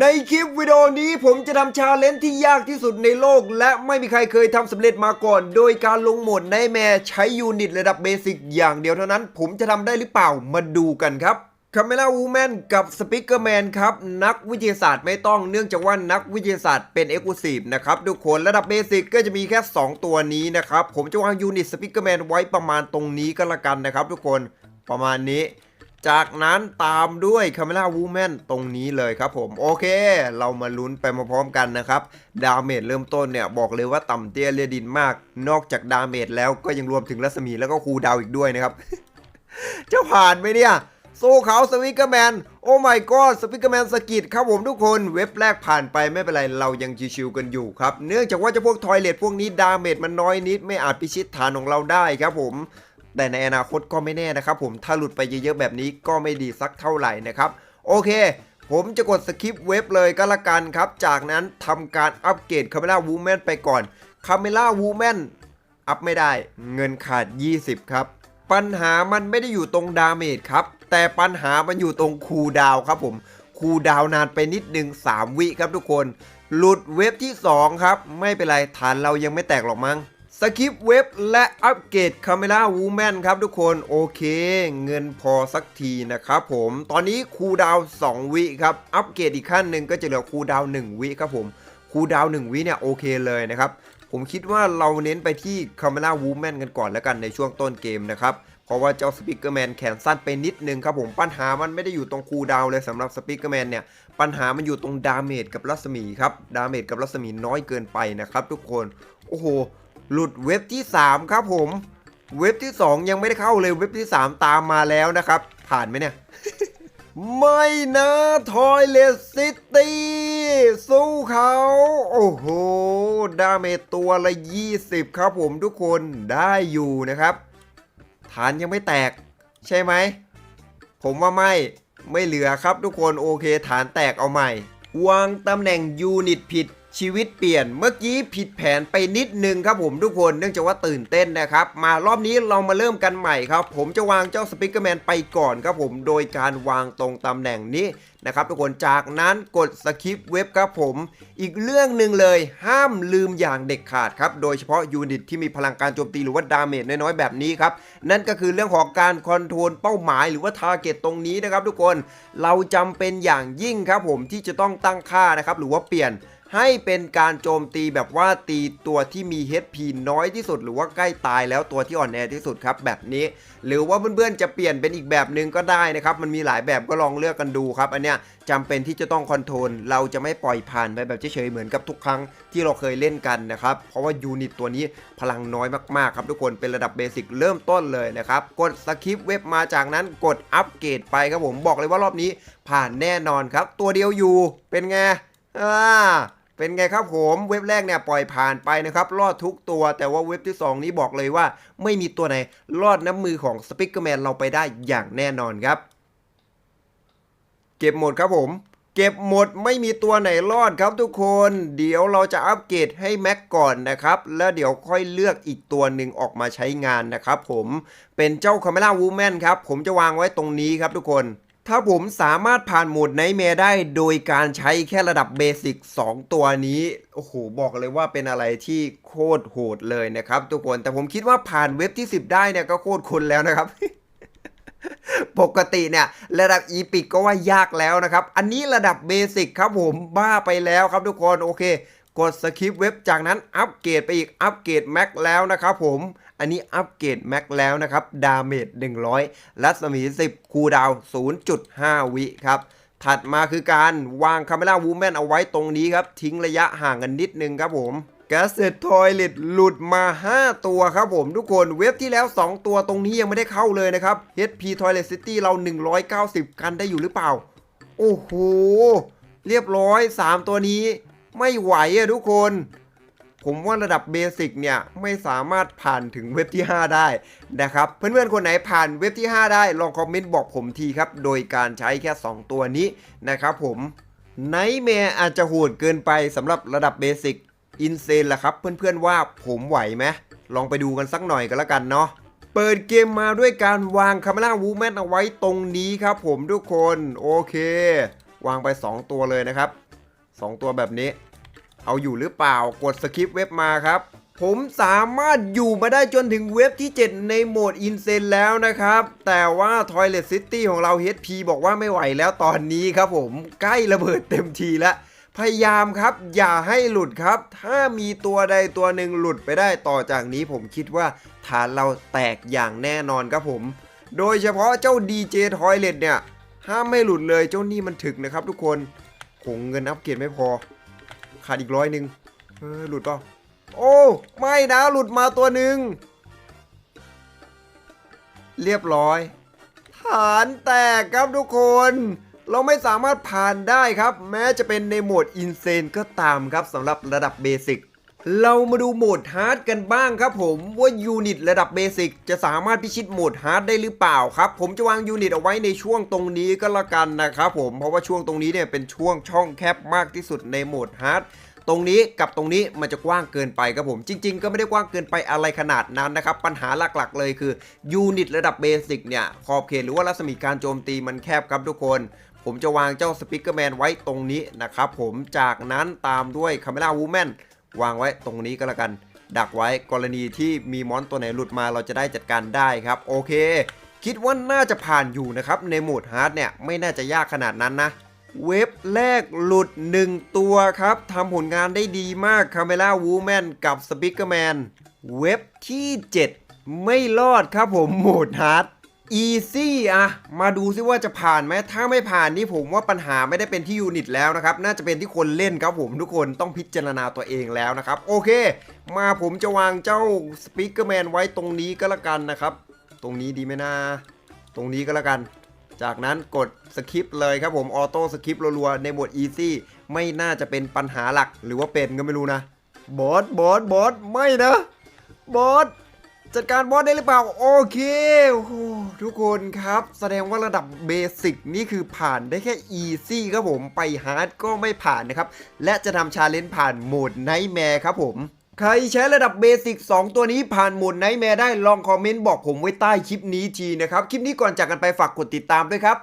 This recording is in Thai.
ในคลิปวิดีโอนี้ผมจะทำชาเลนจ์ที่ยากที่สุดในโลก และไม่มีใครเคยทำสำเร็จมาก่อน โดยการลงโหมดในแมร์ใช้ยูนิตระดับเบสิกอย่างเดียวเท่านั้น ผมจะทำได้หรือเปล่ามาดูกันครับคาเมล่าวูแมนกับสปิเกอร์แมนครับ นักวิทยาศาสตร์ไม่ต้องเนื่องจากว่านักวิทยาศาสตร์เป็นเอ็กซ์คลูซีฟนะครับทุกคนระดับเบสิกก็จะมีแค่ 2 ตัวนี้นะครับ ผมจะวางยูนิตสปิเกอร์แมนไว้ประมาณตรงนี้ก็แล้วกันนะครับทุกคนประมาณนี้ จากนั้นตามด้วยคาเมล่าวูแมนตรงนี้เลยครับผม โอเค เรามาลุ้นไปมาพร้อมกันนะครับ ดาเมจเริ่มต้นเนี่ย บอกเลยว่าต่ำเตี้ยเรียดินมาก นอกจากดาเมจแล้วก็ยังรวมถึงรัศมีแล้วก็คูดาวอีกด้วยนะครับ จะผ่านไหมเนี่ยสู้เขาสวิกเกอร์แมน โอ้ my god สวิกเกอร์แมนสกิดครับผมทุกคนเว็บแรกผ่านไปไม่เป็นไร เรายังชิวๆกันอยู่ครับ เนื่องจากว่าเจะพวกทอยเลทพวกนี้ดาเมจมันน้อยนิดไม่อาจพิชิตฐานของเราได้ครับผม แต่ในอนาคตก็ไม่แน่นะครับผมถ้าหลุดไปเยอะๆแบบนี้ก็ไม่ดีสักเท่าไหร่นะครับ โอเค ผมจะกดสคิปเว็บเลยก็แล้วกันครับ จากนั้นทำการอัปเกรดคาเมล่าวูแมนไปก่อนคาเมล่าวูแมนอัพไม่ได้เงินขาด 20 ครับ ปัญหามันไม่ได้อยู่ตรงดาเมจครับ แต่ปัญหามันอยู่ตรงคูดาวครับผมคูดาวน์นานไปนิดนึง 3 วิครับทุกคน หลุดเว็บที่ 2 ครับ ไม่เป็นไรฐานเรายังไม่แตกหรอกมั้ง สคิปเว็บและอัปเกรดคาเมล่าวูแมนครับทุกคนโอเค เงินพอสักทีนะครับผมตอนนี้คูดาว 2 วิครับ อัปเกรดอีกขั้นหนึ่งก็จะเหลือคูดาวน์1วิครับผมคูดาวน์1วิเนี่ยโอเคเลยนะครับ ผมคิดว่าเราเน้นไปที่คาเมล่าวูแมนกันก่อนแล้วกันในช่วงต้นเกมนะครับ เพราะว่าเจ้าสปิเกอร์แมนแขนสั้นไปนิดนึงครับผมปัญหามันไม่ได้อยู่ตรงคูดาวเลยสำหรับสปิเกอร์แมนเนี่ยปัญหามันอยู่ตรงดาเมจกับรัศมีครับดาเมจกับรัศมีน้อยเกินไปนะครับทุกคนโอ้โห หลุดเว็บที่ 3 ครับผม เว็บที่ 2 ยังไม่ได้เข้าเลยเว็บที่ 3 ตามมาแล้วนะครับ ผ่านไหมเนี่ย ไม่นะทอยเลสซิตี้สู้เขา โอ้โห ดาเมจตัวละ 20 ครับผมทุกคนได้อยู่นะครับ ฐานยังไม่แตก ใช่ไหม ผมว่าไม่ไม่เหลือครับทุกคนโอเคฐานแตกเอาใหม่ วางตำแหน่งยูนิตผิด ชีวิตเปลี่ยนเมื่อกี้ผิดแผนไปนิดนึงครับผมทุกคนเนื่องจากว่าตื่นเต้นนะครับ มารอบนี้เรามาเริ่มกันใหม่ครับ ผมจะวางเจ้าสปิเกอร์แมนไปก่อนครับผมโดยการวางตรงตำแหน่งนี้นะครับทุกคนจากนั้นกดสคริปเว็บครับผม อีกเรื่องหนึ่งเลยห้ามลืมอย่างเด็ดขาดครับ โดยเฉพาะยูนิตที่มีพลังการโจมตีหรือว่าดาเมจน้อยๆแบบนี้ครับ นั่นก็คือเรื่องของการคอนโทรลเป้าหมายหรือว่าทาร์เก็ตตรงนี้นะครับทุกคนเราจำเป็นอย่างยิ่งครับผมที่จะต้องตั้งค่านะครับหรือว่าเปลี่ยน ให้เป็นการโจมตีแบบว่าตีตัวที่มี HP น้อยที่สุด หรือว่าใกล้ตายแล้วตัวที่อ่อนแอที่สุดครับแบบนี้ หรือว่าเพื่อนๆจะเปลี่ยนเป็นอีกแบบหนึ่งก็ได้นะครับ มันมีหลายแบบก็ลองเลือกกันดูครับ อันเนี้ยจำเป็นที่จะต้องคอนโทรลเราจะไม่ปล่อยผ่านไปแบบเฉยๆเหมือนกับทุกครั้งที่เราเคยเล่นกันนะครับเพราะว่ายูนิตตัวนี้พลังน้อยมากๆครับทุกคนเป็นระดับเบสิกเริ่มต้นเลยนะครับกดสคริปเว็บมาจากนั้นกดอัปเกรดไปครับผมบอกเลยว่ารอบนี้ผ่านแน่นอนครับ ตัวเดียวอยู่เป็นไงอ่า เป็นไงครับผมเว็บแรกเนี่ยปล่อยผ่านไปนะครับรอดทุกตัวแต่ว่าเว็บที่ 2 นี้บอกเลยว่า ไม่มีตัวไหนรอดน้ำมือของสปิกเกอร์แมนเราไปได้อย่างแน่นอนครับ เก็บหมดครับผม เก็บหมดไม่มีตัวไหนรอดครับทุกคน เดี๋ยวเราจะอัปเกรดให้แม็กก่อนนะครับ แล้วเดี๋ยวค่อยเลือกอีกตัวหนึ่งออกมาใช้งานนะครับผมเป็นเจ้าคาเมล่าวูแมนครับผมจะวางไว้ตรงนี้ครับทุกคน ถ้าผมสามารถผ่านโหมดไนท์แมร์ได้โดยการใช้แค่ระดับเบสิก2ตัวนี้ โอ้โห บอกเลยว่าเป็นอะไรที่โคตรโหดเลยนะครับทุกคน แต่ผมคิดว่าผ่านเว็บที่ 10 ได้เนี่ยก็โคตรคนแล้วนะครับ ปกติเนี่ยระดับอีพิกก็ว่ายากแล้วนะครับ อันนี้ระดับเบสิกครับผมบ้าไปแล้วครับทุกคน โอเค กดสคริปเว็บจากนั้นอัปเกรดไปอีกอัปเกรดแม็กแล้วนะครับผม อันนี้อัปเกรดแม็กแล้วนะครับ ดาเมจ 100 รัศมี 10 คูดาว 0.5 วิครับ ถัดมาคือการวางคาเมล่าวูแมนเอาไว้ตรงนี้ครับ ทิ้งระยะห่างกันนิดนึงครับผมก a เ e ตทอยเลตหลุดมา 5 ตัวครับผมทุกคนเว็บที่แล้ว 2 ตัวตรงนี้ยังไม่ได้เข้าเลยนะครับ HP Toilet City เรา 190 กันได้อยู่หรือเปล่า โอ้โห เรียบร้อย 3 ตัวนี้ไม่ไหวอะทุกคน ผมว่าระดับเบสิกเนี่ยไม่สามารถผ่านถึงเว็บที่ 5 ได้นะครับเพื่อนๆคนไหนผ่านเว็บที่ 5 ได้ลองคอมเมนต์บอกผมทีครับ โดยการใช้แค่ 2 ตัวนี้นะครับผมไนแมร์อาจจะโหดเกินไปสำหรับระดับเบสิกอินเซนล่ะครับ เพื่อนๆว่าผมไหวไหมลองไปดูกันสักหน่อยกันละกันเนาะเปิดเกมมาด้วยการวางคาเมล่าวูแมนเอาไว้ตรงนี้ครับผมทุกคน โอเค วางไป 2 ตัวเลยนะครับ 2 ตัวแบบนี้ เอาอยู่หรือเปล่ากดสคริปเว็บมาครับ ผมสามารถอยู่มาได้จนถึงเว็บที่ 7 ในโหมดอินเซนแล้วนะครับ แต่ว่า Toilet City ของเรา HP บอกว่าไม่ไหวแล้วตอนนี้ครับผมใกล้ระเบิดเต็มทีแล้วพยายามครับ อย่าให้หลุดครับ ถ้ามีตัวใดตัวหนึ่งหลุดไปได้ต่อจากนี้ผมคิดว่าฐานเราแตกอย่างแน่นอนครับผม โดยเฉพาะเจ้า DJ Toilet เนี่ย ห้ามไม่หลุดเลยเจ้านี่มันถึกนะครับทุกคนคงเงินอัปเกรดไม่พอ ขาดอีกร้อยหนึ่งเออหลุดป่ะโอ้ไม่นะหลุดมาตัวหนึ่งเรียบร้อย ฐานแตกครับทุกคน เราไม่สามารถผ่านได้ครับ แม้จะเป็นในโหมดอินเซนก็ตามครับสำหรับระดับเบสิก เรามาดูโหมดฮาร์ดกันบ้างครับผมว่ายูนิตระดับเบสิกจะสามารถพิชิตโหมดฮาร์ดได้หรือเปล่าครับ ผมจะวางยูนิตเอาไว้ในช่วงตรงนี้ก็แล้วกันนะครับผมเพราะว่าช่วงตรงนี้เนี่ยเป็นช่วงช่องแคบมากที่สุดในโหมดฮาร์ดตรงนี้กับตรงนี้มันจะกว้างเกินไปครับผมจริง ๆ ก็ไม่ได้กว้างเกินไปอะไรขนาดนั้นนะครับปัญหาหลักๆ เลยคือยูนิตระดับเบสิกเนี่ยขอบเขตหรือว่ารัศมีการโจมตีมันแคบครับทุกคนผมจะวางเจ้าสปิเกอร์แมนไว้ตรงนี้นะครับผมจากนั้นตามด้วยคาเมล่าวูแมน วางไว้ตรงนี้ก็แล้วกัน ดักไว้กรณีที่มีมอนตัวไหนหลุดมาเราจะได้จัดการได้ครับโอเค คิดว่าน่าจะผ่านอยู่นะครับในโหมดฮาร์ดเนี่ยไม่น่าจะยากขนาดนั้นนะเว็บแรกหลุด 1 ตัวครับทำผลงานได้ดีมากคาเมล่าวูแมนกับสปิเกอร์แมนเว็บที่ 7 ไม่รอดครับผมโหมดฮาร์ด อีซี่อะมาดูซิว่าจะผ่านไหมถ้าไม่ผ่านนี่ผมว่าปัญหาไม่ได้เป็นที่ยูนิตแล้วนะครับ น่าจะเป็นที่คนเล่นครับผมทุกคนต้องพิจารณาตัวเองแล้วนะครับ โอเค มาผมจะวางเจ้าสปีกเกอร์แมนไว้ตรงนี้ก็แล้วกันนะครับ ตรงนี้ดีไหมนะตรงนี้ก็แล้วกัน จากนั้นกดสคริปเลยครับผมออโต้สคริปรัวๆในโหมดอีซี่ไม่น่าจะเป็นปัญหาหลักหรือว่าเป็นก็ไม่รู้นะบอสบอสบอสไม่นะบอส จัดการบอสได้หรือเปล่า โอเคโอ้โหทุกคนครับ แสดงว่าระดับเบสิกนี่คือผ่านได้แค่อีซี่ครับผมไปฮาร์ดก็ไม่ผ่านนะครับ และจะทำชาเลนจ์ผ่านโหมดไนท์แมร์ครับผมใครใช้ระดับเบสิก2 ตัวนี้ผ่านโหมดไนท์แมร์ได้ลองคอมเมนต์บอกผมไว้ใต้คลิปนี้ทีนะครับ คลิปนี้ก่อนจากกันไปฝากกดติดตามด้วยครับ